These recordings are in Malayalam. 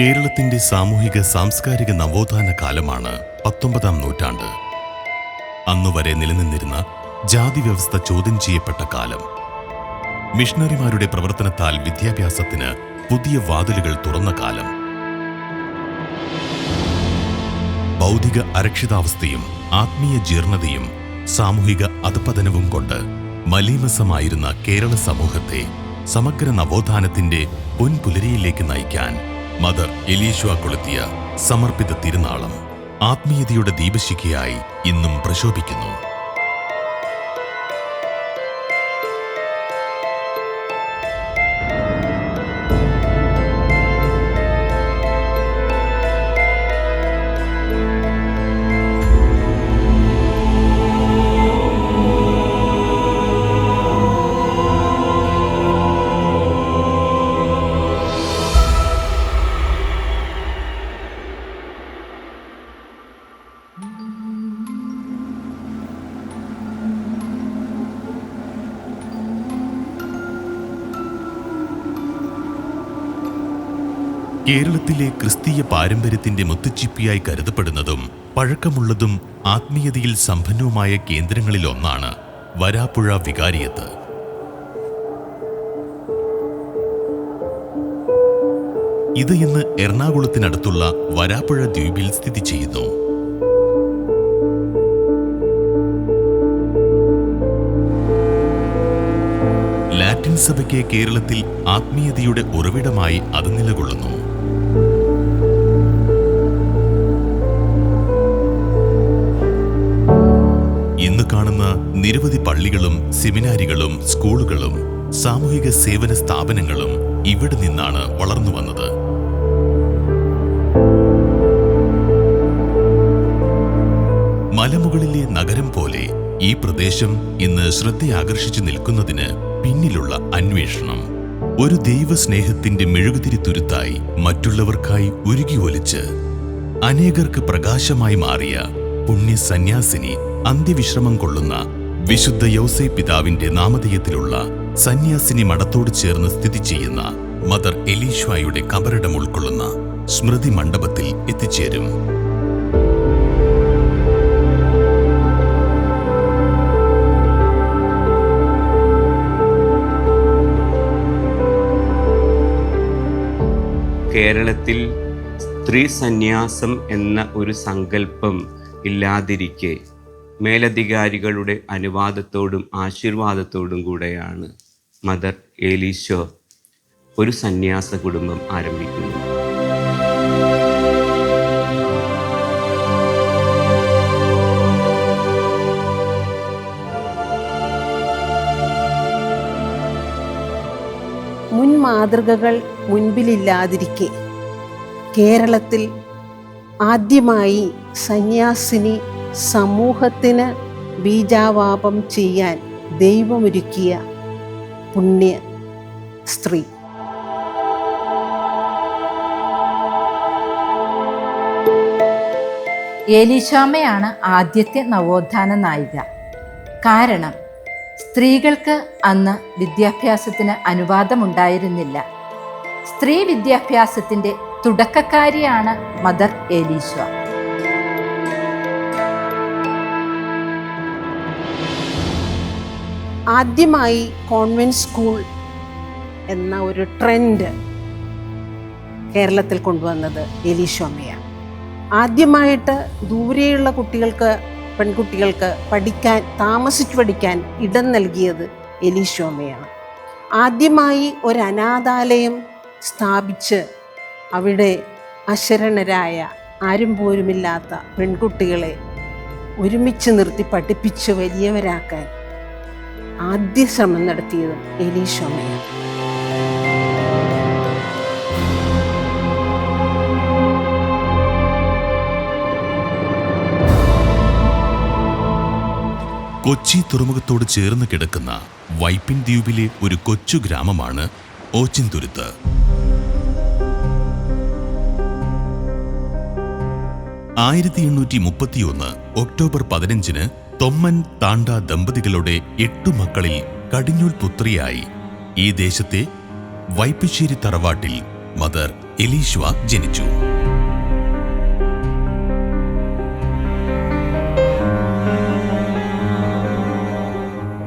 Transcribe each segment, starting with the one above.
കേരളത്തിന്റെ സാമൂഹിക സാംസ്കാരിക നവോത്ഥാന കാലമാണ് പത്തൊമ്പതാം നൂറ്റാണ്ട്. അന്നുവരെ നിലനിന്നിരുന്ന ജാതി വ്യവസ്ഥ ചോദ്യം ചെയ്യപ്പെട്ട കാലം. മിഷണറിമാരുടെ പ്രവർത്തനത്താൽ വിദ്യാഭ്യാസത്തിന് പുതിയ വാതിലുകൾ തുറന്ന കാലം. ഭൗതിക അരക്ഷിതാവസ്ഥയും ആത്മീയ ജീർണതയും സാമൂഹിക അധപതനവും കൊണ്ട് മലീമസമായിരുന്ന കേരള സമൂഹത്തെ സമഗ്ര നവോത്ഥാനത്തിന്റെ പൊൻപുലരിയിലേക്ക് നയിക്കാൻ മദർ എലീശ്വ കൊളുത്തിയ സമർപ്പിത തിരുനാളം ആത്മീയതയുടെ ദീപശിഖയായി ഇന്നും പ്രശോഭിക്കുന്നു. കേരളത്തിലെ ക്രിസ്തീയ പാരമ്പര്യത്തിന്റെ മുത്തുച്ചിപ്പിയായി കരുതപ്പെടുന്നതും പഴക്കമുള്ളതും ആത്മീയതയിൽ സമ്പന്നവുമായ കേന്ദ്രങ്ങളിലൊന്നാണ് വരാപ്പുഴ വികാരിയത്ത്. ഇത് ഇന്ന് എറണാകുളത്തിനടുത്തുള്ള വരാപ്പുഴ ദ്വീപിൽ സ്ഥിതി ചെയ്യുന്നു. ലാറ്റിൻ സഭയ്ക്ക് കേരളത്തിൽ ആത്മീയതയുടെ ഉറവിടമായി അത് നിലകൊള്ളുന്നു. നിരവധി പള്ളികളും സെമിനാരികളും സ്കൂളുകളും സാമൂഹിക സേവന സ്ഥാപനങ്ങളും ഇവിടെ നിന്നാണ് വളർന്നു വന്നത്. മലമുകളിലെ നഗരം പോലെ ഈ പ്രദേശം ഇന്ന് ശ്രദ്ധയാകർഷിച്ചു നിൽക്കുന്നതിന് പിന്നിലുള്ള അന്വേഷണം. ഒരു ദൈവസ്നേഹത്തിന്റെ മെഴുകുതിരി തുരുത്തായി മറ്റുള്ളവർക്കായി ഉരുകി ഒലിച്ച് അനേകർക്ക് പ്രകാശമായി മാറിയ പുണ്യ സന്യാസിനി അന്ത്യവിശ്രമം കൊള്ളുന്ന വിശുദ്ധ യൗസേ പിതാവിന്റെ നാമധേയത്തിലുള്ള സന്യാസിനി മഠത്തോട് ചേർന്ന് സ്ഥിതി ചെയ്യുന്ന മദർ എലീഷ്വായുടെ കബറിടം ഉൾക്കൊള്ളുന്ന സ്മൃതി മണ്ഡപത്തിൽ എത്തിച്ചേരും. കേരളത്തിൽ സ്ത്രീ സന്യാസം എന്ന ഒരു സങ്കല്പം ഇല്ലാതിരിക്കെ മേലധികാരികളുടെ അനുവാദത്തോടും ആശീർവാദത്തോടും കൂടെയാണ് മദർ ഏലീശോ ഒരു സന്യാസ കുടുംബം ആരംഭിക്കുന്നത്. മുൻ മാതൃകകൾ മുൻപിലില്ലാതിരിക്കെ. കേരളത്തിൽ ആദ്യമായി സന്യാസിനി സമൂഹത്തിന് ബീജാവാപം ചെയ്യാൻ ദൈവമൊരുക്കിയ പുണ്യ സ്ത്രീ. ഏലീശാമയാണ് ആദ്യത്തെ നവോത്ഥാന നായിക. കാരണം സ്ത്രീകൾക്ക് അന്ന് വിദ്യാഭ്യാസത്തിന് അനുവാദമുണ്ടായിരുന്നില്ല. സ്ത്രീ വിദ്യാഭ്യാസത്തിന്റെ തുടക്കക്കാരിയാണ് മദർ ഏലീശ ആദ്യമായി കോൺവെന്റ് സ്കൂൾ എന്ന ഒരു ട്രെൻഡ് കേരളത്തിൽ കൊണ്ടുവന്നത് എലീശോമയാണ് ആദ്യമായിട്ട് ദൂരെയുള്ള കുട്ടികൾക്ക് പെൺകുട്ടികൾക്ക് പഠിക്കാൻ താമസിച്ചു പഠിക്കാൻ ഇടം നൽകിയത് എലീശോമയാണ് ആദ്യമായി ഒരു അനാഥാലയം സ്ഥാപിച്ച് അവിടെ അശരണരായ ആരും പോലുമില്ലാത്ത പെൺകുട്ടികളെ ഒരുമിച്ച് നിർത്തി പഠിപ്പിച്ച് വലിയവരാക്കാൻ ആദ്യ ശ്രമം നടത്തിയത് എലീശോമയാണ്. കൊച്ചി തുറമുഖത്തോട് ചേർന്ന് കിടക്കുന്ന വൈപ്പിൻ ദ്വീപിലെ ഒരു കൊച്ചു ഗ്രാമമാണ് ഓച്ചിന്തുരുത്ത്. ആയിരത്തി എണ്ണൂറ്റി മുപ്പത്തിയൊന്ന് ഒക്ടോബർ പതിനഞ്ചിന് തൊമ്മൻ താണ്ട ദമ്പതികളുടെ എട്ടു മക്കളിൽ കടിഞ്ഞൂൽ പുത്രിയായി. ഈ ദേശത്തെ വൈപ്പിശ്ശേരി തറവാട്ടിൽ മദർ എലീശ്വ ജനിച്ചു.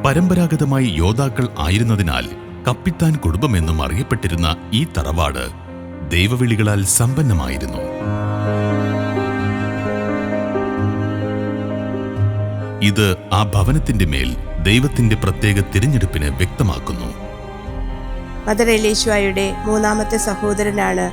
പരമ്പരാഗതമായി യോദ്ധാക്കൾ ആയിരുന്നതിനാൽ കപ്പിത്താൻ കുടുംബമെന്നും അറിയപ്പെട്ടിരുന്ന ഈ തറവാട് ദൈവവിളികളാൽ സമ്പന്നമായിരുന്നു. ഇത് ആ ഭവനത്തിന്റെ മേൽ ദൈവത്തിന്റെ പ്രത്യേക തിരഞ്ഞെടുപ്പിന് വ്യക്തമാക്കുന്നു. മദർ എലീശുവായുടെ മൂന്നാമത്തെ സഹോദരനാണ്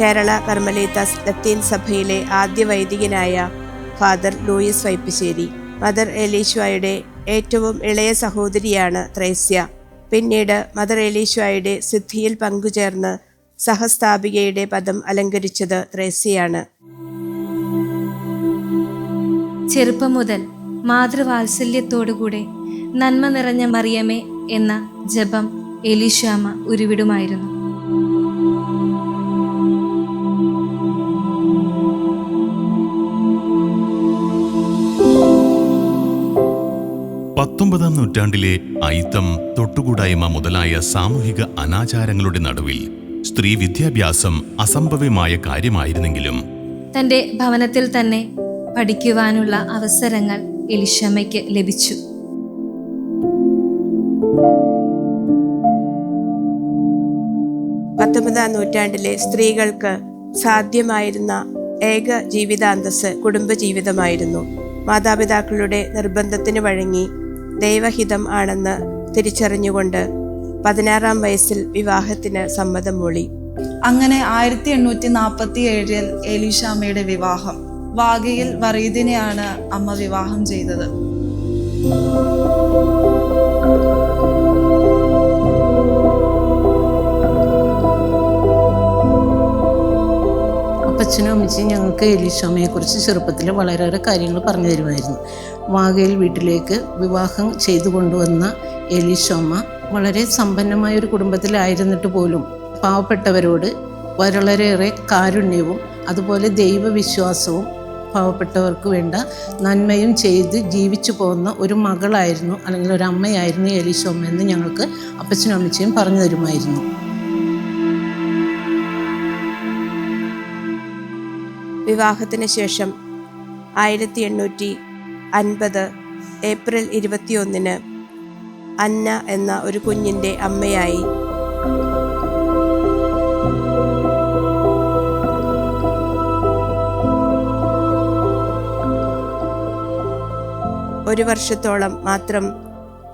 കേരള കർമ്മലേതാസ് ലത്തീൻ സഭയിലെ ആദ്യ വൈദികനായ ഫാദർ ലൂയിസ് വൈപ്പശ്ശേരി മദർ എലീശുവായുടെ ഏറ്റവും ഇളയ സഹോദരിയാണ് ത്രേസ്യ. പിന്നീട് മദർ എലീശുവായുടെ സിദ്ധിയിൽ പങ്കുചേർന്ന് സഹസ്ഥാപികയുടെ പദം അലങ്കരിച്ചത് ത്രേസ്യയാണ്. ചെറുപ്പം മുതൽ മാതൃവാത്സല്യത്തോടുകൂടെ നന്മ നിറഞ്ഞ മറിയമേ എന്ന ജപം എലിശാമ ഉരുവിടുമായിരുന്നു. പത്തൊമ്പതാം നൂറ്റാണ്ടിലെ അയിത്തം തൊട്ടുകൂടായ്മ മുതലായ സാമൂഹിക അനാചാരങ്ങളുടെ നടുവിൽ സ്ത്രീ വിദ്യാഭ്യാസം അസംഭവ്യമായ കാര്യമായിരുന്നെങ്കിലും തന്റെ ഭവനത്തിൽ തന്നെ പഠിക്കുവാനുള്ള അവസരങ്ങൾ എലിശാമയ്ക്ക് ലഭിച്ചു. പത്തൊമ്പതാം നൂറ്റാണ്ടിലെ സ്ത്രീകൾക്ക് സാധ്യമായിരുന്ന ഏക ജീവിതാന്തസ് കുടുംബജീവിതമായിരുന്നു. മാതാപിതാക്കളുടെ നിർബന്ധത്തിന് വഴങ്ങി ദൈവഹിതം ആണെന്ന് തിരിച്ചറിഞ്ഞുകൊണ്ട് പതിനാറാം വയസ്സിൽ വിവാഹത്തിന് സമ്മതം മൂളി. അങ്ങനെ ആയിരത്തി എണ്ണൂറ്റി നാൽപ്പത്തി ഏഴിൽ എലിഷാമയുടെ വിവാഹം. വാഗയിൽ വറീദിനെയാണ് അമ്മ വിവാഹം ചെയ്തത്. അപ്പച്ചനും അമ്മച്ചിയും ഞങ്ങൾക്ക് എലീഷോമയെക്കുറിച്ച് ചെറുപ്പത്തിൽ വളരെയേറെ കാര്യങ്ങൾ പറഞ്ഞു തരുമായിരുന്നു. വാഗയിൽ വീട്ടിലേക്ക് വിവാഹം ചെയ്തു കൊണ്ടുവന്ന എലീഷോമ വളരെ സമ്പന്നമായ ഒരു കുടുംബത്തിലായിരുന്നിട്ട് പോലും പാവപ്പെട്ടവരോട് വളരെയേറെ കാരുണ്യവും അതുപോലെ ദൈവവിശ്വാസവും പാവപ്പെട്ടവർക്ക് വേണ്ട നന്മയും ചെയ്ത് ജീവിച്ചു പോകുന്ന ഒരു മകളായിരുന്നു അല്ലെങ്കിൽ ഒരു അമ്മയായിരുന്നു എലീശോമ്മ എന്ന് ഞങ്ങൾക്ക് അപ്പച്ചനും അമ്മച്ചയും പറഞ്ഞു തരുമായിരുന്നു. വിവാഹത്തിന് ശേഷം ആയിരത്തി എണ്ണൂറ്റി അൻപത് ഏപ്രിൽ ഇരുപത്തിയൊന്നിന് അന്ന എന്ന ഒരു കുഞ്ഞിന്റെ അമ്മയായി ഒരു വർഷത്തോളം മാത്രം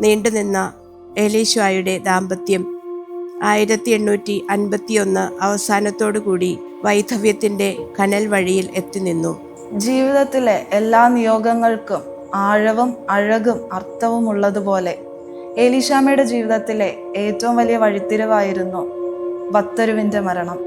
നീണ്ടുനിന്ന എലീശായുടെ ദാമ്പത്യം. ആയിരത്തി എണ്ണൂറ്റി അൻപത്തിയൊന്ന് അവസാനത്തോടുകൂടി വൈധവ്യത്തിന്റെ കനൽ വഴിയിൽ എത്തി നിന്നു. ജീവിതത്തിലെ എല്ലാ നിയോഗങ്ങൾക്കും ആഴവും അഴകും അർത്ഥവും ഉള്ളതുപോലെ എലീഷാമ്മയുടെ ജീവിതത്തിലെ ഏറ്റവും വലിയ വഴിത്തിരിവായിരുന്നു ഭക്തരുവിന്റെ മരണം.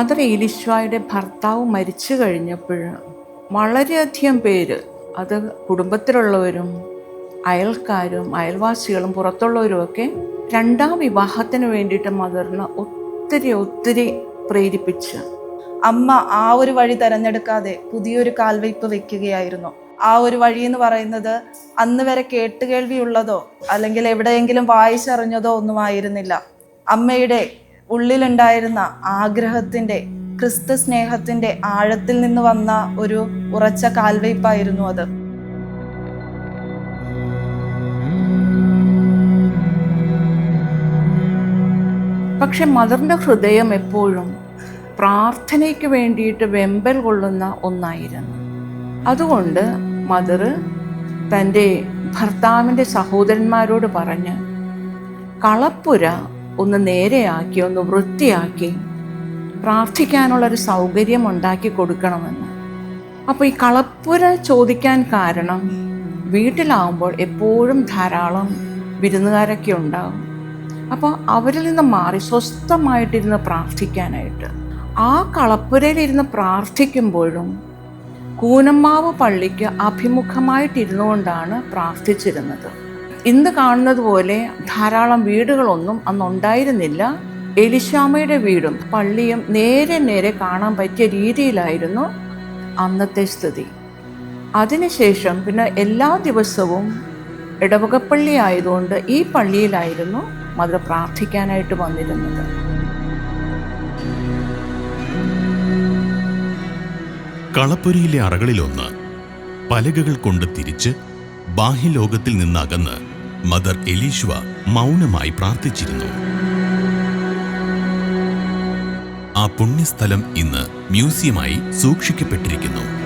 മദർ ഏലിശ്വായുടെ ഭർത്താവ് മരിച്ചു കഴിഞ്ഞപ്പോൾ വളരെയധികം പേര് അത് കുടുംബത്തിലുള്ളവരും അയൽക്കാരും അയൽവാസികളും പുറത്തുള്ളവരും ഒക്കെ രണ്ടാം വിവാഹത്തിന് വേണ്ടിയിട്ട് മദറിന് ഒത്തിരി ഒത്തിരി പ്രേരിപ്പിച്ച്. അമ്മ ആ ഒരു വഴി തെരഞ്ഞെടുക്കാതെ പുതിയൊരു കാൽവയ്പ് വെക്കുകയായിരുന്നു. ആ ഒരു വഴി എന്ന് പറയുന്നത് അന്ന് വരെ കേട്ടുകേൾവിയുള്ളതോ അല്ലെങ്കിൽ എവിടെയെങ്കിലും വായിച്ചറിഞ്ഞതോ ഒന്നും ആയിരുന്നില്ല. അമ്മയുടെ ഉള്ളിലുണ്ടായിരുന്ന ആഗ്രഹത്തിന്റെ ക്രിസ്തു സ്നേഹത്തിന്റെ ആഴത്തിൽ നിന്ന് വന്ന ഒരു ഉറച്ച കാൽവയ്പായിരുന്നു അത്. പക്ഷെ മദറിന്റെ ഹൃദയം എപ്പോഴും പ്രാർത്ഥനയ്ക്ക് വേണ്ടിയിട്ട് വെമ്പൽ കൊള്ളുന്ന ഒന്നായിരുന്നു. അതുകൊണ്ട് മദർ തന്റെ ഭർത്താവിന്റെ സഹോദരന്മാരോട് പറഞ്ഞ് കളപ്പുര ഒന്ന് നേരെയാക്കി ഒന്ന് വൃത്തിയാക്കി പ്രാർത്ഥിക്കാനുള്ളൊരു സൗകര്യം ഉണ്ടാക്കി കൊടുക്കണമെന്ന്. അപ്പോൾ ഈ കളപ്പുര ചോദിക്കാൻ കാരണം വീട്ടിലാവുമ്പോൾ എപ്പോഴും ധാരാളം വിരുന്നുകാരൊക്കെ ഉണ്ടാകും അപ്പോൾ അവരിൽ നിന്ന് മാറി സ്വസ്ഥമായിട്ടിരുന്ന് പ്രാർത്ഥിക്കാനായിട്ട്. ആ കളപ്പുരയിലിരുന്ന് പ്രാർത്ഥിക്കുമ്പോഴും കൂനമ്മാവ് പള്ളിക്ക് അഭിമുഖമായിട്ടിരുന്നുകൊണ്ടാണ് പ്രാർത്ഥിച്ചിരുന്നത്. ഇന്ന് കാണുന്നത് പോലെ ധാരാളം വീടുകളൊന്നും അന്നുണ്ടായിരുന്നില്ല. എലിശാമയുടെ വീടും പള്ളിയും നേരെ നേരെ കാണാൻ പറ്റിയ രീതിയിലായിരുന്നു അന്നത്തെ സ്ഥിതി. അതിനുശേഷം പിന്നെ എല്ലാ ദിവസവും ഇടവകപ്പള്ളി ആയതുകൊണ്ട് ഈ പള്ളിയിലായിരുന്നു മദർ പ്രാർത്ഥിക്കാനായിട്ട് വന്നിരുന്നത്. കളപ്പുരയിലെ അറകളിലൊന്ന് പലകകൾ കൊണ്ട് തിരിച്ച് ബാഹ്യലോകത്തിൽ നിന്നകന്ന് മദർ എലീശ്വ മൗനമായി പ്രാർത്ഥിച്ചിരുന്നു. ആ പുണ്യസ്ഥലം ഇന്ന് മ്യൂസിയമായി സൂക്ഷിക്കപ്പെട്ടിരിക്കുന്നു.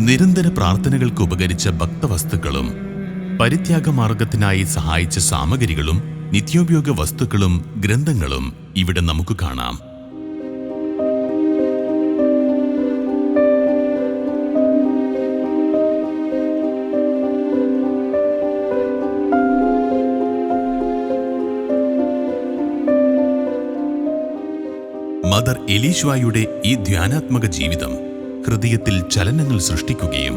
നിരന്തര പ്രാർത്ഥനകൾക്ക് ഉപകരിച്ച ഭക്തവസ്തുക്കളും പരിത്യാഗമാർഗത്തിനായി സഹായിച്ച സാമഗ്രികളും നിത്യോപയോഗ വസ്തുക്കളും ഗ്രന്ഥങ്ങളും ഇവിടെ നമുക്ക് കാണാം. മദർ എലീശ്വായുടെ ഈ ധ്യാനാത്മക ജീവിതം ഹൃദയത്തിൽ ചലനങ്ങൾ സൃഷ്ടിക്കുകയും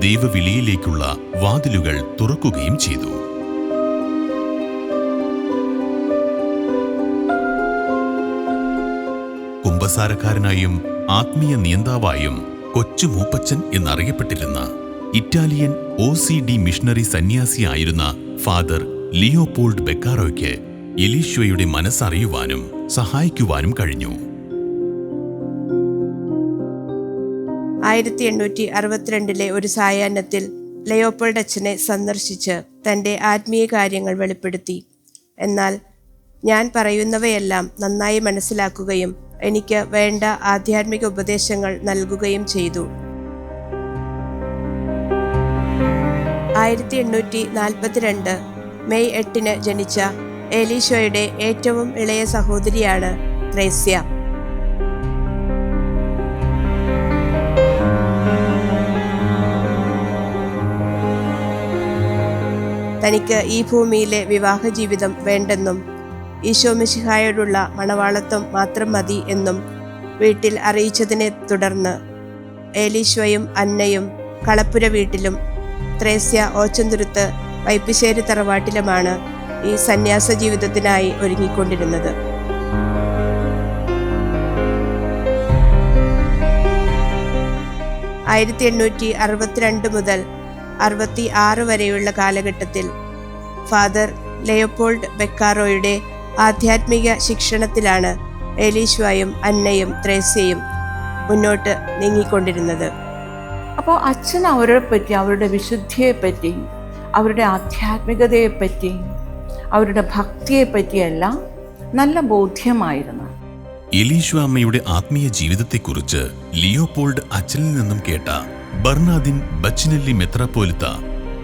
ദൈവവിളിയിലേക്കുള്ള വാതിലുകൾ തുറക്കുകയും ചെയ്തു. കുമ്പസാരക്കാരനായും ആത്മീയ നിയന്താവായും കൊച്ചു മൂപ്പച്ചൻ എന്നറിയപ്പെട്ടിരുന്ന Italian O C D missionary സന്യാസിയായിരുന്ന father Leopold ബെക്കാറോയ്ക്ക് എലീശ്വയുടെ മനസ്സറിയുവാനും സഹായിക്കുവാനും കഴിഞ്ഞു. ആയിരത്തി എണ്ണൂറ്റി അറുപത്തിരണ്ടിലെ ഒരു സായാഹ്നത്തിൽ ലയോപ്പോൾഡ് അച്ഛനെ സന്ദർശിച്ച് തന്റെ ആത്മീയ കാര്യങ്ങൾ വെളിപ്പെടുത്തി. എന്നാൽ ഞാൻ പറയുന്നവയെല്ലാം നന്നായി മനസ്സിലാക്കുകയും എനിക്ക് വേണ്ട ആധ്യാത്മിക ഉപദേശങ്ങൾ നൽകുകയും ചെയ്തു. ആയിരത്തി എണ്ണൂറ്റി നാൽപ്പത്തിരണ്ട് മെയ് എട്ടിന് ജനിച്ച ഏലീശോയുടെ ഏറ്റവും ഇളയ സഹോദരിയാണ് ത്രേസ്യ തനിക്ക് ഈ ഭൂമിയിലെ വിവാഹ ജീവിതം വേണ്ടെന്നും ഈശോമിശിഹായോടുള്ള മണവാളത്വം മാത്രം മതി എന്നും വീട്ടിൽ അറിയിച്ചതിനെ തുടർന്ന് ഏലീശ്വയും അന്നയും കളപ്പുര വീട്ടിലും ത്രേസ്യ ഓച്ചന്തുരുത്ത് വൈപ്പിശ്ശേരി തറവാട്ടിലുമാണ് ഈ സന്യാസ ജീവിതത്തിനായി ഒരുങ്ങിക്കൊണ്ടിരുന്നത്. ആയിരത്തി എണ്ണൂറ്റി അറുപത്തിരണ്ട് മുതൽ അറുപത്തി ആറ് വരെയുള്ള കാലഘട്ടത്തിൽ ഫാദർ ലയോപോൾഡ് ബെക്കാറോയുടെ ആധ്യാത്മിക ശിക്ഷണത്തിലാണ് എലീശ്വായും അന്നയും ത്രേസ്യയും മുന്നോട്ട് നീങ്ങിക്കൊണ്ടിരുന്നത്. അപ്പോൾ അച്ഛൻ അവരെ പറ്റി അവരുടെ വിശുദ്ധിയെപ്പറ്റി അവരുടെ ആധ്യാത്മികതയെപ്പറ്റി അവരുടെ ഭക്തിയെ പറ്റിയല്ല നല്ല ബോധ്യമായിരുന്നു. എലീഷു അമ്മയുടെ ആത്മീയ ജീവിതത്തെക്കുറിച്ച് ലിയോപോൾഡ് അച്ഛനിൽ നിന്നും കേട്ട ബർണാദിൻ ബച്ചിനെല്ലി മെത്രാപ്പോലിത്ത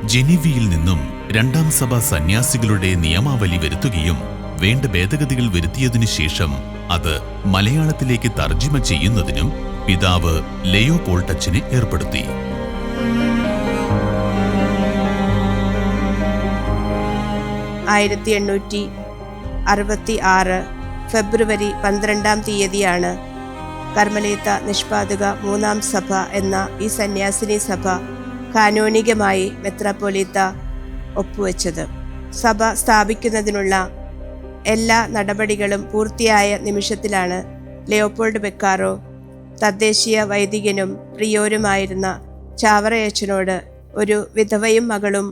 ജനീവിയിൽ നിന്നും രണ്ടാം സഭാ സന്യാസികളുടെ നിയമാവലി വരുത്തുകയും വേണ്ട ഭേദഗതികൾ വരുത്തിയതിനു ശേഷം അത് മലയാളത്തിലേക്ക് തർജിമ ചെയ്യുന്നതിനും പിതാവ് ലെയോപോൾഡ് അച്ഛനെ ഏർപ്പെടുത്തി. ആയിരത്തി എണ്ണൂറ്റി അറുപത്തി ആറ് ഫെബ്രുവരി പന്ത്രണ്ടാം തീയതിയാണ് കർമ്മലേത്ത നിഷ്പാതുക മൂന്നാം സഭ എന്ന ഈ സന്യാസിനി സഭ കാനോനികമായി മെത്രാപ്പൊലീത്ത ഒപ്പുവെച്ചത്. സഭ സ്ഥാപിക്കുന്നതിനുള്ള എല്ലാ നടപടികളും പൂർത്തിയായ നിമിഷത്തിലാണ് ലിയോപോൾഡ് ബെക്കാറോ തദ്ദേശീയ വൈദികനും പ്രിയോരുമായിരുന്ന ചാവറയച്ചനോട് ഒരു വിധവയും മകളും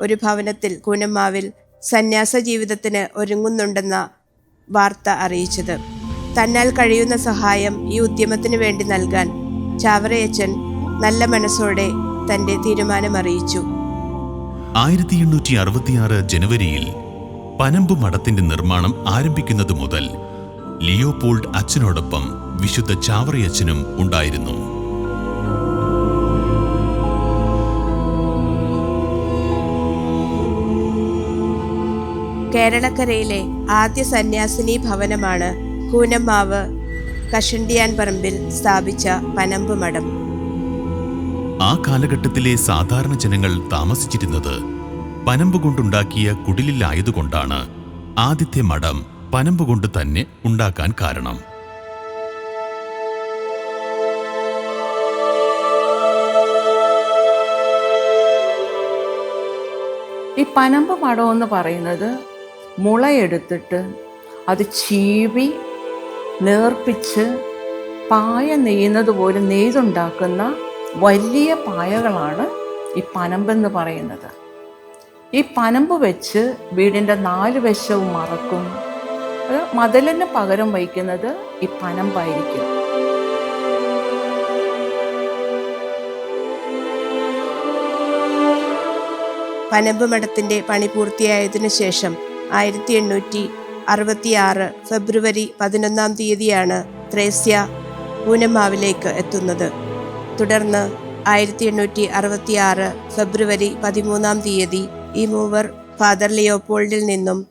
ഒരു ഭവനത്തിൽ കൂനമ്മാവിൽ സന്യാസ ജീവിതത്തിന് ഒരുങ്ങുന്നുണ്ടെന്ന വാർത്ത അറിയിച്ചത്. തന്നാൽ കഴിയുന്ന സഹായം ഈ ഉദ്യമത്തിന് വേണ്ടി നൽകാൻ ചാവറയച്ചൻ നല്ല മനസ്സോടെ തന്റെ തീരുമാനം അറിയിച്ചു ആയിരത്തി എണ്ണൂറ്റി അറുപത്തിയാറ് ജനുവരിയിൽ പനമ്പ് മഠത്തിന്റെ നിർമ്മാണം ആരംഭിക്കുന്നത് മുതൽ ലിയോപോൾഡ് അച്ഛനോടൊപ്പം വിശുദ്ധ ചാവറയച്ഛനും ഉണ്ടായിരുന്നു. കേരളക്കരയിലെ ആദ്യ സന്യാസിനി ഭവനമാണ് കൂനമ്മാവ് കഷണ്ടിയാൻ പറമ്പിൽ സ്ഥാപിച്ച പനമ്പ് മഠം. ആ കാലഘട്ടത്തിലെ സാധാരണ ജനങ്ങൾ താമസിച്ചിരുന്നത് പനമ്പ് കൊണ്ടുണ്ടാക്കിയ കുടിലിലായതുകൊണ്ടാണ് ആദ്യത്തെ മഠം പനമ്പ് കൊണ്ട് തന്നെ ഉണ്ടാക്കാൻ കാരണം. ഈ പനമ്പ് മഠം എന്ന് പറയുന്നത് മുളയെടുത്തിട്ട് അത് ചീവി നേർപ്പിച്ച് പായ നെയ്യുന്നത് പോലെ നെയ്തുണ്ടാക്കുന്ന വലിയ പായകളാണ് ഈ പനമ്പെന്ന് പറയുന്നത്. ഈ പനമ്പ് വെച്ച് വീടിന്റെ നാല് വശവും മറക്കും. അത് മതിലിന് പകരം വയ്ക്കുന്നത് ഈ പനമ്പായിരിക്കും. പനമ്പ് മഠത്തിന്റെ പണി പൂർത്തിയായതിനു ശേഷം ആയിരത്തി എണ്ണൂറ്റി അറുപത്തിയാറ് ഫെബ്രുവരി പതിനൊന്നാം തീയതിയാണ് ത്രേസ്യ പൂനമാവിലേക്ക് എത്തുന്നത്. തുടർന്ന് ആയിരത്തി എണ്ണൂറ്റി അറുപത്തിയാറ് ഫെബ്രുവരി പതിമൂന്നാം തീയതി ഈ മൂവർ ഫാദർ ലിയോപോൾഡിൽ നിന്നും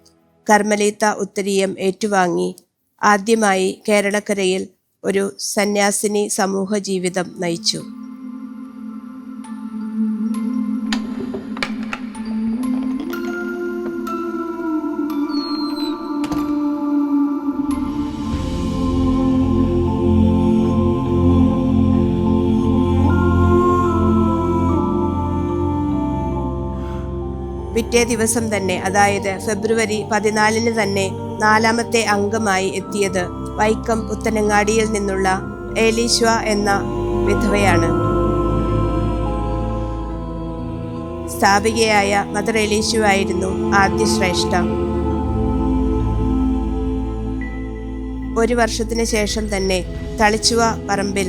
കർമ്മലീത്ത ഉത്തരീയം ഏറ്റുവാങ്ങി. ആദ്യമായി കേരളക്കരയിൽ ഒരു സന്യാസിനി സമൂഹ ജീവിതം നയിച്ചു. പിറ്റേ ദിവസം തന്നെ അതായത് ഫെബ്രുവരി പതിനാലിന് തന്നെ നാലാമത്തെ അംഗമായി എത്തിയത് വൈക്കം പുത്തനങ്ങാടിയിൽ നിന്നുള്ള ഏലീശ്വ എന്ന വിധവയാണ്. സ്ഥാപികയായ മദർ എലീശു ആയിരുന്നു ആദ്യ ശ്രേഷ്ഠ. ഒരു വർഷത്തിന് ശേഷം തന്നെ തളിച്ചുവ പറമ്പിൽ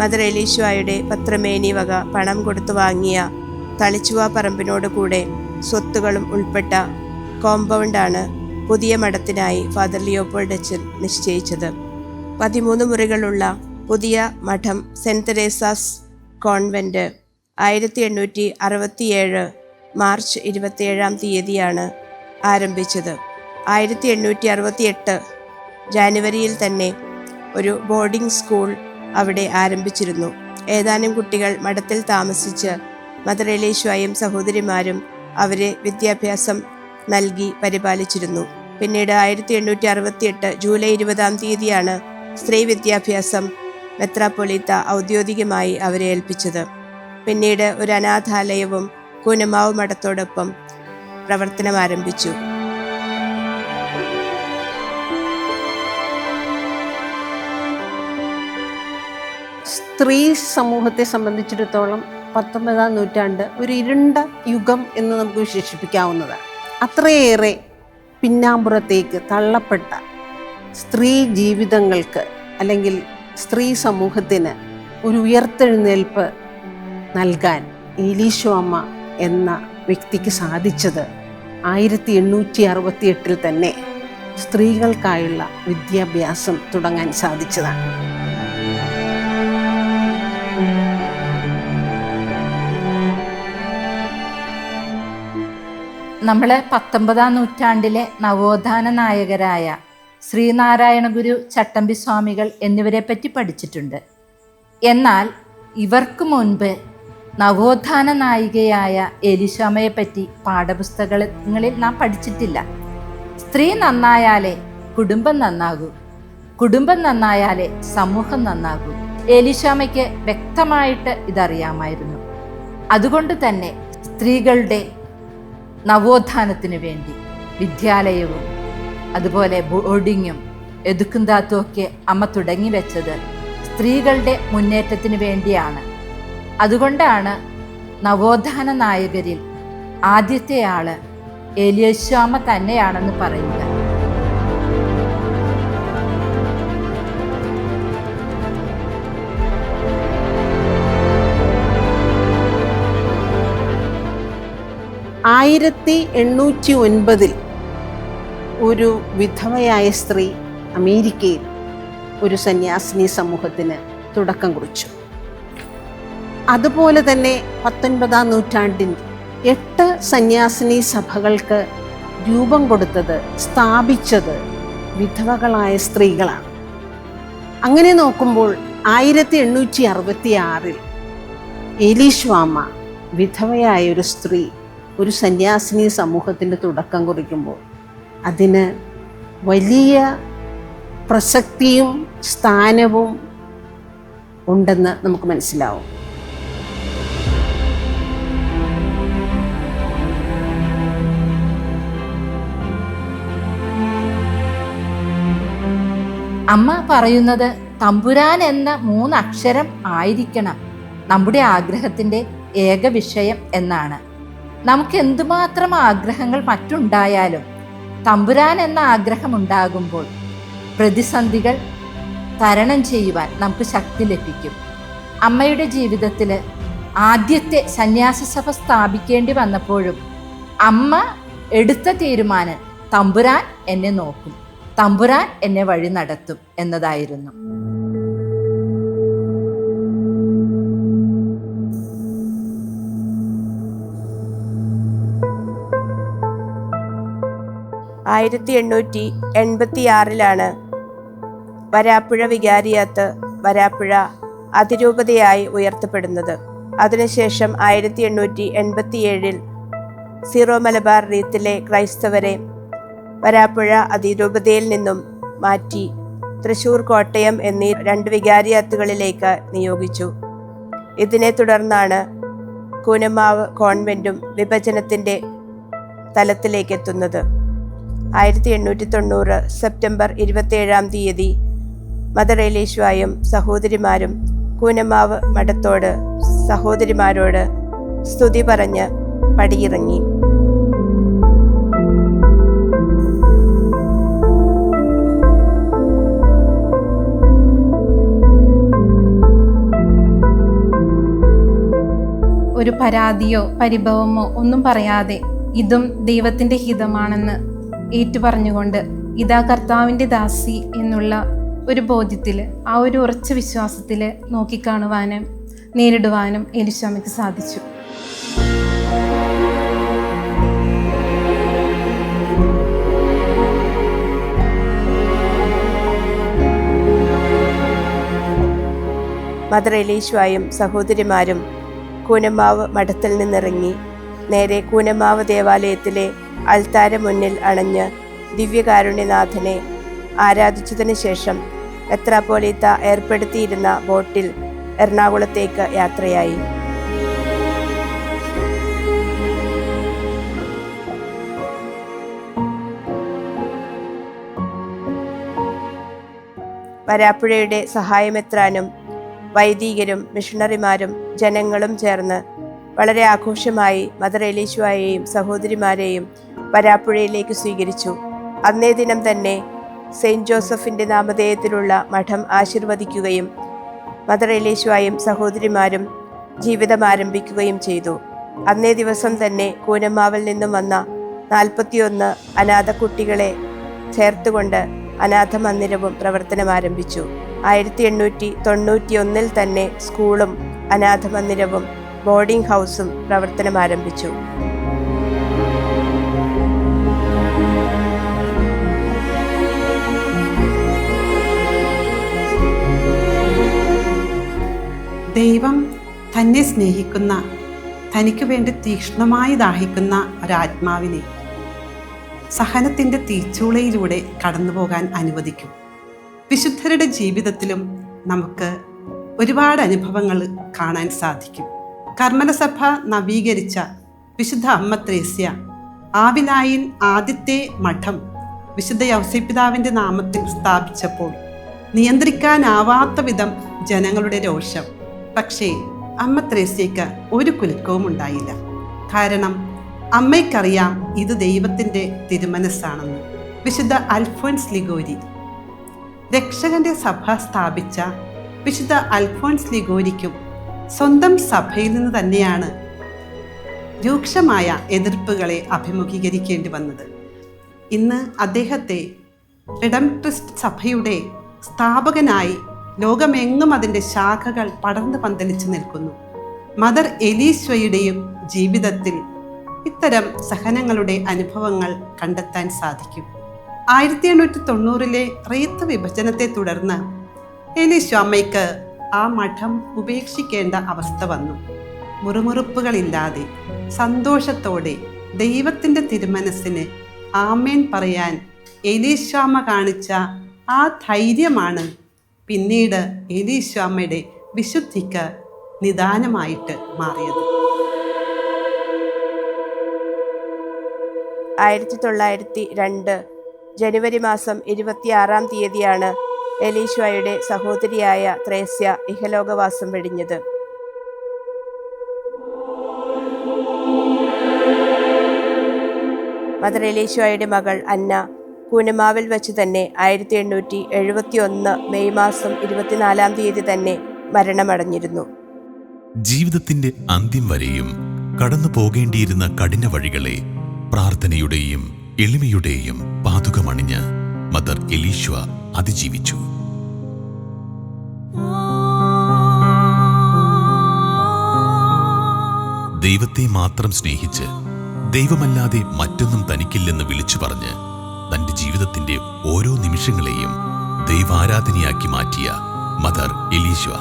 മദർ എലീശ്വായുടെ പത്രമേനി വക പണം കൊടുത്തു വാങ്ങിയ തളിച്ചുവ പറമ്പിനോട് കൂടെ സ്വത്തുകളും ഉൾപ്പെട്ട കോമ്പൗണ്ടാണ് പുതിയ മഠത്തിനായി ഫാദർ ലിയോപോൾഡ് അച്ഛൻ നിശ്ചയിച്ചത്. പതിമൂന്ന് മുറികളുള്ള പുതിയ മഠം സെന്റ് തെരേസാസ് കോൺവെന്റ് ആയിരത്തി എണ്ണൂറ്റി അറുപത്തിയേഴ് മാർച്ച് ഇരുപത്തിയേഴാം തീയതിയാണ് ആരംഭിച്ചത്. ആയിരത്തി എണ്ണൂറ്റി അറുപത്തിയെട്ട് ജാനുവരിയിൽ തന്നെ ഒരു ബോർഡിംഗ് സ്കൂൾ അവിടെ ആരംഭിച്ചിരുന്നു. ഏതാനും കുട്ടികൾ മഠത്തിൽ താമസിച്ച് മദർ സഹോദരിമാരും അവരെ വിദ്യാഭ്യാസം നൽകി പരിപാലിച്ചിരുന്നു. പിന്നീട് ആയിരത്തി എണ്ണൂറ്റി അറുപത്തിയെട്ട് ജൂലൈ ഇരുപതാം തീയതിയാണ് സ്ത്രീ വിദ്യാഭ്യാസം മെത്രാപ്പൊലീത്ത ഔദ്യോഗികമായി അവരെ ഏൽപ്പിച്ചത്. പിന്നീട് ഒരു അനാഥാലയവും കൂനമാവ് മഠത്തോടൊപ്പം പ്രവർത്തനം ആരംഭിച്ചു. സ്ത്രീ സമൂഹത്തെ സംബന്ധിച്ചിടത്തോളം പത്തൊമ്പതാം നൂറ്റാണ്ട് ഒരു ഇരുണ്ട യുഗം എന്ന് നമുക്ക് വിശേഷിപ്പിക്കാവുന്നതാണ്. അത്രയേറെ പിന്നാമ്പുറത്തേക്ക് തള്ളപ്പെട്ട സ്ത്രീ ജീവിതങ്ങൾക്ക് അല്ലെങ്കിൽ സ്ത്രീ സമൂഹത്തിന് ഒരു ഉയർത്തെഴുന്നേൽപ്പ് നൽകാൻ ഈലീശോ അമ്മ എന്ന വ്യക്തിക്ക് സാധിച്ചത് ആയിരത്തി എണ്ണൂറ്റി അറുപത്തി എട്ടിൽ തന്നെ സ്ത്രീകൾക്കായുള്ള വിദ്യാഭ്യാസം തുടങ്ങാൻ സാധിച്ചതാണ്. നമ്മൾ പത്തൊമ്പതാം നൂറ്റാണ്ടിലെ നവോത്ഥാന നായകരായ ശ്രീനാരായണ ഗുരു ചട്ടമ്പി സ്വാമികൾ എന്നിവരെ പറ്റി പഠിച്ചിട്ടുണ്ട്. എന്നാൽ ഇവർക്ക് മുൻപ് നവോത്ഥാന നായികയായ എലിശാമയെ പറ്റി പാഠപുസ്തകങ്ങളിൽ നാം പഠിച്ചിട്ടില്ല. സ്ത്രീ നന്നായാലേ കുടുംബം നന്നാകൂ കുടുംബം നന്നായാലേ സമൂഹം നന്നാകൂ. എലിശാമയ്ക്ക് വ്യക്തമായിട്ട് ഇതറിയാമായിരുന്നു. അതുകൊണ്ട് തന്നെ സ്ത്രീകളുടെ നവോത്ഥാനത്തിന് വേണ്ടി വിദ്യാലയവും അതുപോലെ ബോർഡിങ്ങും എതുക്കുന്താത്തും ഒക്കെ അമ്മ തുടങ്ങി വെച്ചത് സ്ത്രീകളുടെ മുന്നേറ്റത്തിന് വേണ്ടിയാണ്. അതുകൊണ്ടാണ് നവോത്ഥാന നായകരിൽ ആദ്യത്തെ ആൾ എലിയശ്വാമ തന്നെയാണെന്ന് പറയുക. ആയിരത്തി എണ്ണൂറ്റി ഒൻപതിൽ ഒരു വിധവയായ സ്ത്രീ അമേരിക്കയിൽ ഒരു സന്യാസിനി സമൂഹത്തിന് തുടക്കം കുറിച്ചു. അതുപോലെ തന്നെ പത്തൊൻപതാം നൂറ്റാണ്ടിൽ എട്ട് സന്യാസിനി സഭകൾക്ക് രൂപം കൊടുത്തത് സ്ഥാപിച്ചത് വിധവകളായ സ്ത്രീകളാണ്. അങ്ങനെ നോക്കുമ്പോൾ ആയിരത്തി എണ്ണൂറ്റി അറുപത്തി ആറിൽ എലീശ്വാമ വിധവയായ ഒരു സ്ത്രീ ഒരു സന്യാസിനി സമൂഹത്തിന്റെ തുടക്കം കുറിക്കുമ്പോൾ അതിന് വലിയ പ്രസക്തിയും സ്ഥാനവും ഉണ്ടെന്ന് നമുക്ക് മനസ്സിലാവും. അമ്മ പറയുന്നത് തമ്പുരാൻ എന്ന മൂന്നക്ഷരം ആയിരിക്കണം നമ്മുടെ ആഗ്രഹത്തിന്റെ ഏക വിഷയം എന്നാണ്. നമുക്ക് എന്തുമാത്രം ആഗ്രഹങ്ങൾ മറ്റുണ്ടായാലും തമ്പുരാൻ എന്ന ആഗ്രഹം ഉണ്ടാകുമ്പോൾ പ്രതിസന്ധികൾ തരണം ചെയ്യുവാൻ നമുക്ക് ശക്തി ലഭിക്കും. അമ്മയുടെ ജീവിതത്തിൽ ആദ്യത്തെ സന്യാസ സഭ സ്ഥാപിക്കേണ്ടി വന്നപ്പോഴും അമ്മ എടുത്ത തീരുമാനം തമ്പുരാൻ എന്നെ നോക്കും തമ്പുരാൻ എന്നെ വഴി നടത്തും എന്നതായിരുന്നു. ആയിരത്തി എണ്ണൂറ്റി എൺപത്തിയാറിലാണ് വരാപ്പുഴ വികാരിയാത്ത് വരാപ്പുഴ അതിരൂപതയായി ഉയർത്തപ്പെടുന്നത്. അതിനുശേഷം ആയിരത്തി എണ്ണൂറ്റി എൺപത്തിയേഴിൽ സീറോ മലബാർ റീത്തിലെ ക്രൈസ്തവരെ വരാപ്പുഴ അതിരൂപതയിൽ നിന്നും മാറ്റി തൃശൂർ കോട്ടയം എന്നീ രണ്ട് വികാരിയാത്തുകളിലേക്ക് നിയോഗിച്ചു. ഇതിനെ തുടർന്നാണ് കൂനമാവ് കോൺവെന്റും വിഭജനത്തിന്റെ തലത്തിലേക്ക് എത്തുന്നത് ആയിരത്തി എണ്ണൂറ്റി തൊണ്ണൂറ് സെപ്റ്റംബർ ഇരുപത്തിയേഴാം തീയതി മദർ സഹോദരിമാരും കൂനമാവ് മഠത്തോട് സഹോദരിമാരോട് സ്തുതി പറഞ്ഞ് പടിയിറങ്ങി. ഒരു പരാതിയോ പരിഭവമോ ഒന്നും പറയാതെ ഇതും ദൈവത്തിന്റെ ഹിതമാണെന്ന് ഏറ്റുപറഞ്ഞുകൊണ്ട് ഇതാ കർത്താവിന്റെ ദാസി എന്നുള്ള ഒരു ബോധ്യത്തിൽ ആ ഒരു ഉറച്ച വിശ്വാസത്തിൽ നോക്കിക്കാണുവാനും നേരിടുവാനും എലിശാമയ്ക്ക് സാധിച്ചു. മദർ എലീശുവായും സഹോദരിമാരും കൂനമാവ് മഠത്തിൽ നിന്നിറങ്ങി നേരെ കൂനമാവ് ദേവാലയത്തിലെ അൽത്താര മുന്നിൽ അണഞ്ഞ് ദിവ്യകാരുണ്യനാഥനെ ആരാധിച്ചതിന് ശേഷം എത്രാപോലീത്ത ഏർപ്പെടുത്തിയിരുന്ന ബോട്ടിൽ എറണാകുളത്തേക്ക് യാത്രയായി. വരാപ്പുഴയുടെ സഹായമെത്രാനും വൈദികരും മിഷണറിമാരും ജനങ്ങളും ചേർന്ന് വളരെ ആഘോഷമായി മദർ എലീശുവായെയും സഹോദരിമാരെയും വരാപ്പുഴയിലേക്ക് സ്വീകരിച്ചു. അന്നേ ദിനം തന്നെ സെയിന്റ് ജോസഫിന്റെ നാമധേയത്തിലുള്ള മഠം ആശീർവദിക്കുകയും മദർ എലീശുവായും സഹോദരിമാരും ജീവിതം ആരംഭിക്കുകയും ചെയ്തു. അന്നേ ദിവസം തന്നെ കൂനമ്മാവിൽ നിന്നും വന്ന നാൽപ്പത്തിയൊന്ന് അനാഥ കുട്ടികളെ ചേർത്തുകൊണ്ട് അനാഥ മന്ദിരവും പ്രവർത്തനം ആരംഭിച്ചു. ആയിരത്തി എണ്ണൂറ്റി തൊണ്ണൂറ്റി ഒന്നിൽ തന്നെ സ്കൂളും അനാഥ മന്ദിരവും ബോർഡിംഗ് ഹൗസും പ്രവർത്തനം ആരംഭിച്ചു. ദൈവം തന്നെ സ്നേഹിക്കുന്ന തനിക്ക് വേണ്ടി തീക്ഷ്ണമായി ദാഹിക്കുന്ന ഒരാത്മാവിനെ സഹനത്തിന്റെ തീച്ചൂളയിലൂടെ കടന്നു പോകാൻ അനുവദിക്കും. വിശുദ്ധരുടെ ജീവിതത്തിലും നമുക്ക് ഒരുപാട് അനുഭവങ്ങൾ കാണാൻ സാധിക്കും. കർമ്മലസഭ നവീകരിച്ച വിശുദ്ധ അമ്മത്രേസ്യ ആവിലായിൽ ആദ്യത്തെ മഠം വിശുദ്ധ യൗസിപിതാവിന്റെ നാമത്തിൽ സ്ഥാപിച്ചപ്പോൾ നിയന്ത്രിക്കാനാവാത്ത വിധം ജനങ്ങളുടെ രോഷം. പക്ഷേ അമ്മ ത്രേസ്യയ്ക്ക് ഒരു കുലുക്കവും ഉണ്ടായില്ല. കാരണം അമ്മയ്ക്കറിയാം ഇത് ദൈവത്തിന്റെ തിരുമനസ്സാണെന്ന്. വിശുദ്ധ അൽഫോൻസ് ലിഗോരി രക്ഷകന്റെ സഭ സ്ഥാപിച്ച വിശുദ്ധ അൽഫോൻസ് ലിഗോരിക്കും സ്വന്തം സഭയിൽ നിന്ന് തന്നെയാണ് രൂക്ഷമായ എതിർപ്പുകളെ അഭിമുഖീകരിക്കേണ്ടി വന്നത്. ഇന്ന് അദ്ദേഹത്തെ റിഡംട്രിസ്റ്റ് സഭയുടെ സ്ഥാപകനായി ലോകമെങ്ങും അതിന്റെ ശാഖകൾ പടർന്നു പന്തലിച്ചു നിൽക്കുന്നു. മദർ എലീശ്വയുടെയും ജീവിതത്തിൽ ഇത്തരം സഹനങ്ങളുടെ അനുഭവങ്ങൾ കണ്ടെത്താൻ സാധിക്കും. ആയിരത്തി എണ്ണൂറ്റി തൊണ്ണൂറിലെ റീത്ത് വിഭജനത്തെ തുടർന്ന് എലീശോ അമ്മയ്ക്ക് ആ മഠം ഉപേക്ഷിക്കേണ്ട അവസ്ഥ വന്നു. മുറുമുറുപ്പുകളില്ലാതെ സന്തോഷത്തോടെ ദൈവത്തിന്റെ തിരുമനസ്സിന് ആമേൻ പറയാൻ എലീശ്വാമ കാണിച്ച ആ ധൈര്യമാണ് പിന്നീട് എലീശ്വാമയുടെ വിശുദ്ധിക്ക് നിദാനമായിട്ട് മാറിയത്. ആയിരത്തി തൊള്ളായിരത്തി രണ്ട് ജനുവരി മാസം ഇരുപത്തിയാറാം തീയതിയാണ് എലീശ്വായുടെ സഹോദരിയായ ത്രേസ്യ ഇഹലോകവാസം വെടിഞ്ഞത്. മദർ എലീശ്വായുടെ മകൾ അന്ന കൂനമാവിൽ വെച്ച് തന്നെ ആയിരത്തി എണ്ണൂറ്റി എഴുപത്തി ഒന്ന് മെയ് മാസം ഇരുപത്തിനാലാം തീയതി തന്നെ മരണമടഞ്ഞിരുന്നു. ജീവിതത്തിന്റെ അന്ത്യം വരെയും കടന്നു പോകേണ്ടിയിരുന്ന കഠിന വഴികളെ പ്രാർത്ഥനയുടെയും എളിമയുടെയും പാതുകമണിഞ്ഞ് മദർ എലീശ്വ അതിജീവിച്ചു. ദൈവത്തെ മാത്രം സ്നേഹിച്ച് ദൈവമല്ലാതെ മറ്റൊന്നും തനിക്കില്ലെന്ന് വിളിച്ചു പറഞ്ഞ് തന്റെ ജീവിതത്തിന്റെ ഓരോ നിമിഷങ്ങളെയും ദൈവാരാധനയാക്കി മാറ്റിയ മദർ എലീശ്വ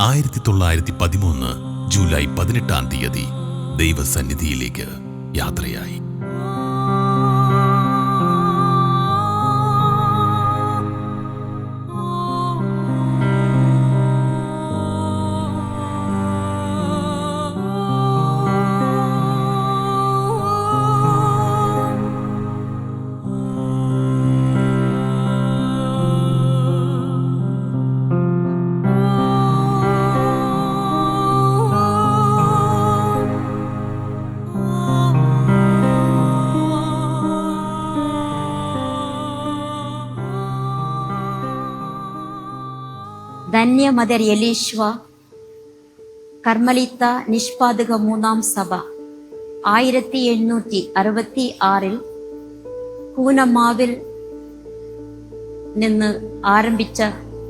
ആയിരത്തി തൊള്ളായിരത്തി പതിമൂന്ന് ജൂലൈ പതിനെട്ടാം തീയതി ദൈവസന്നിധിയിലേക്ക് യാത്രയായി. ധന്യമദർ യലീശ്വ കർമ്മലിത്ത നിഷ്പാതക മൂന്നാം സഭ. ആയിരത്തി എണ്ണൂറ്റി അറുപത്തി ആറിൽ കൂനമാവിൽ നിന്ന് ആരംഭിച്ച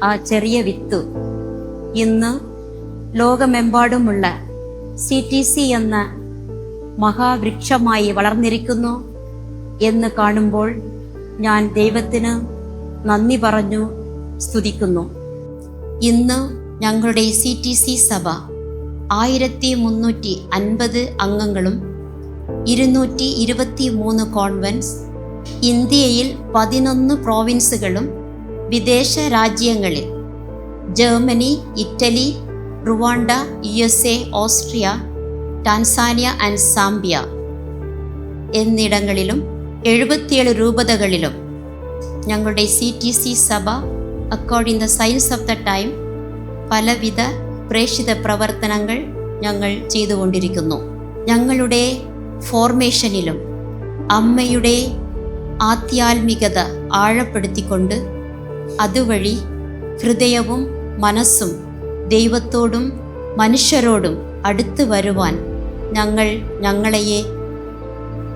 ആ ചെറിയ വിത്ത് ഇന്ന് ലോകമെമ്പാടുമുള്ള സി ടി സി എന്ന മഹാവൃക്ഷമായി വളർന്നിരിക്കുന്നു എന്ന് കാണുമ്പോൾ ഞാൻ ദൈവത്തിന് നന്ദി പറഞ്ഞു സ്തുതിക്കുന്നു. ഇന്ന് ഞങ്ങളുടെ സി ടി സി സഭ ആയിരത്തി മുന്നൂറ്റി അൻപത് അംഗങ്ങളും ഇരുന്നൂറ്റി ഇരുപത്തി മൂന്ന് കോൺവെൻസ് ഇന്ത്യയിൽ പതിനൊന്ന് പ്രോവിൻസുകളും വിദേശ രാജ്യങ്ങളിൽ Germany Italy Rwanda U S A Austria Tanzania and Zambia എന്നിടങ്ങളിലും എഴുപത്തിയേഴ് രൂപതകളിലും ഞങ്ങളുടെ സി ടി സി സഭ according the signs of the time പലവിധ പ്രേക്ഷിത പ്രവർത്തനങ്ങൾ ഞങ്ങൾ ചെയ്തുകൊണ്ടിരിക്കുന്നു. ഞങ്ങളുടെ ഫോർമേഷനിലും അമ്മയുടെ ആധ്യാത്മികത ആഴപ്പെടുത്തിക്കൊണ്ട് അതുവഴി ഹൃദയവും മനസ്സും ദൈവത്തോടും മനുഷ്യരോടും അടുത്തു വരുവാൻ ഞങ്ങൾ ഞങ്ങളെയെ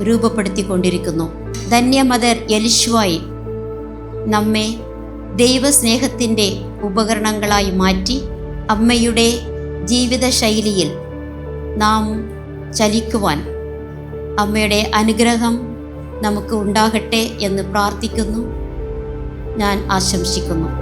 രൂപപ്പെടുത്തിക്കൊണ്ടിരിക്കുന്നു. ധന്യമദർ എലിശ്വായി നമ്മെ ദൈവസ്നേഹത്തിന്റെ ഉപകരണങ്ങളായി മാറ്റി അമ്മയുടെ ജീവിതശൈലിയിൽ നാം ചലിക്കുവാൻ അമ്മയുടെ അനുഗ്രഹം നമുക്ക് ഉണ്ടാകട്ടെ എന്ന് പ്രാർത്ഥിക്കുന്നു. ഞാൻ ആശംസിക്കുന്നു.